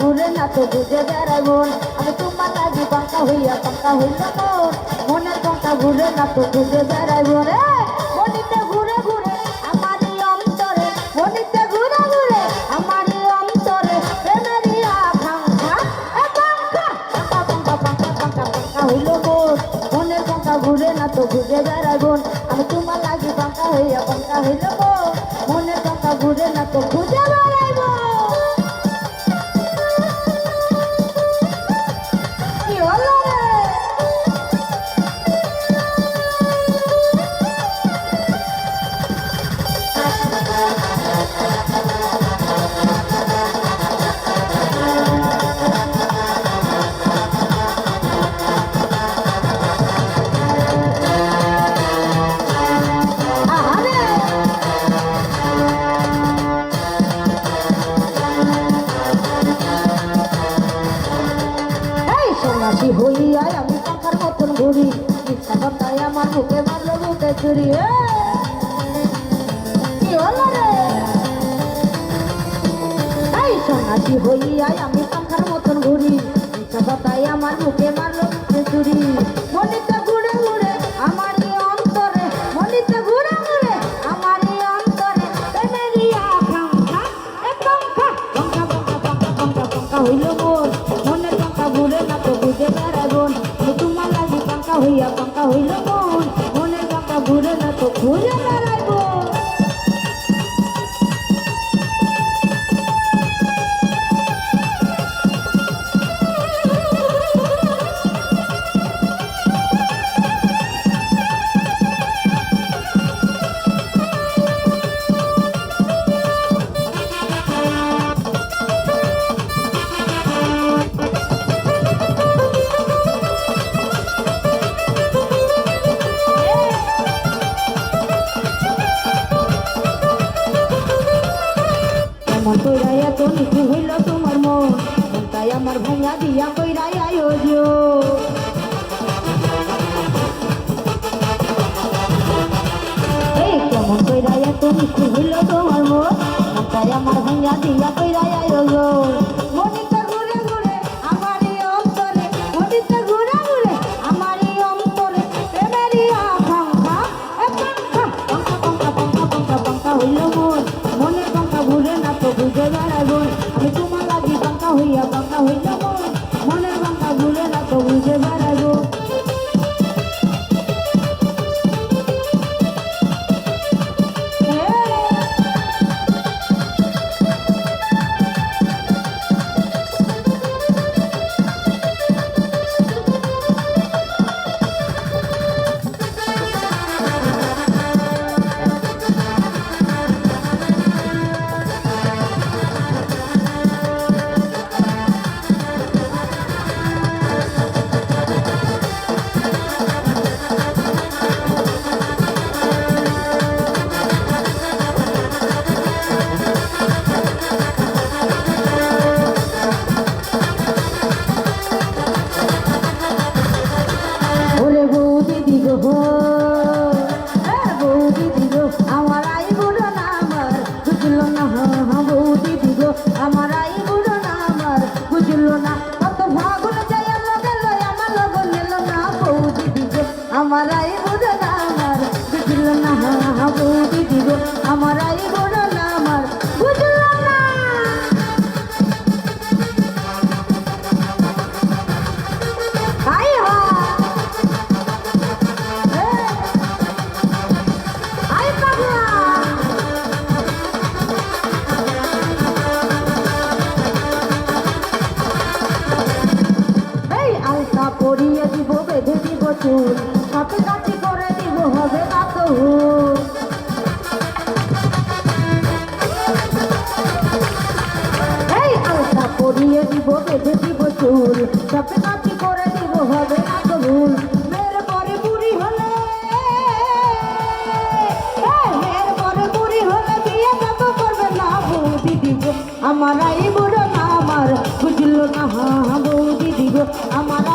ঘুরে না তো বুঝে বেড়াই মন। আমি তোমার লাগি পাঙ্কা হইয়া পাঙ্কা হইল মন মনের পাঙ্কা ঘুরে না তো বুঝে বেড়াই মন। মনিতে ঘুরে ঘুরে আমারই অন্তরে। মনিতে ঘুরে ঘুরে আমারই অন্তরে। পাঙ্কা হইল মন মনের পাঙ্কা ঘুরে না তো ঘুরে বেড়াই মন। আমি তোমার লাগি পাঙ্কা হইয়া পাঙ্কা হইল মন ঘুরে না তো খুঁজে বেড়াই সন্ন্যাসী হইয়া আমি পাখার মতন ঘুরি। ইচ্ছা কথায় আমার বুকে মারলো বুকে চুরি সন্ন্যাসী হইয়া আমি পাখার মতন ঘুরি। ইচ্ছা কথায় আমার বুকে মারলো বুকে চুরি মনিতে নিচু হইল তোমার মন তাই আমার ভাইয়া দিয়া কইরাই আয়োজন এই কেমন কইরা এত নিচু হইল তোমার মন তাই আমার ভাইয়া দিয়া কইরাই আয়োজন মনিতে না তো বুঝে বেড়াই বোন আমি তোমার লাগি পাঙ্খা হইয়া পাঙ্খা হইয়া মন আমার আই না আমার। বুঝলো না দিদি গো আমার আই না হা বৌদি দিব আমার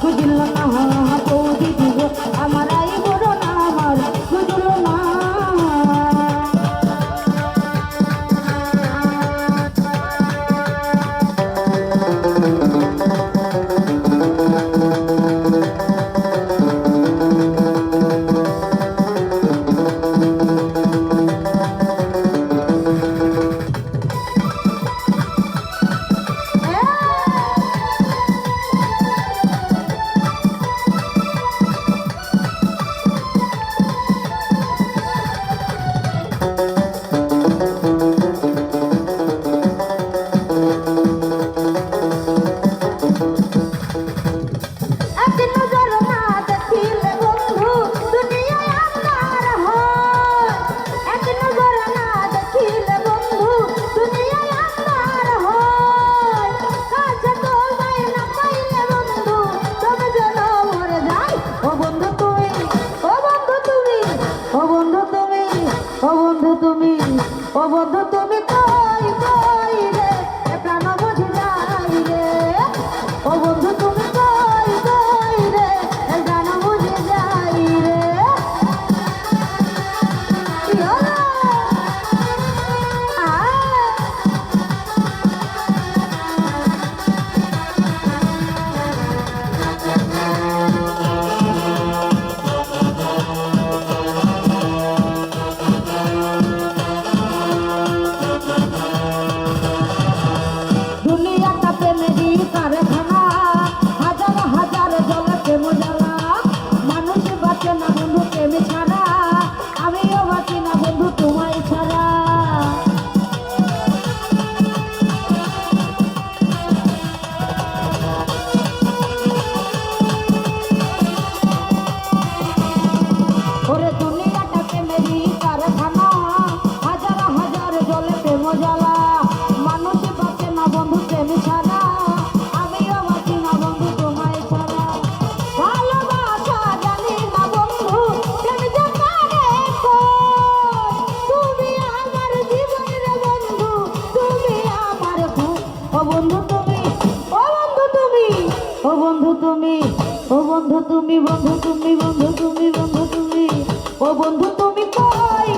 খুঁজিল না তুমি ও বন্ধু তুমি বন্ধু তুমি বন্ধু তুমি বন্ধু তুমি ও বন্ধু তুমি কই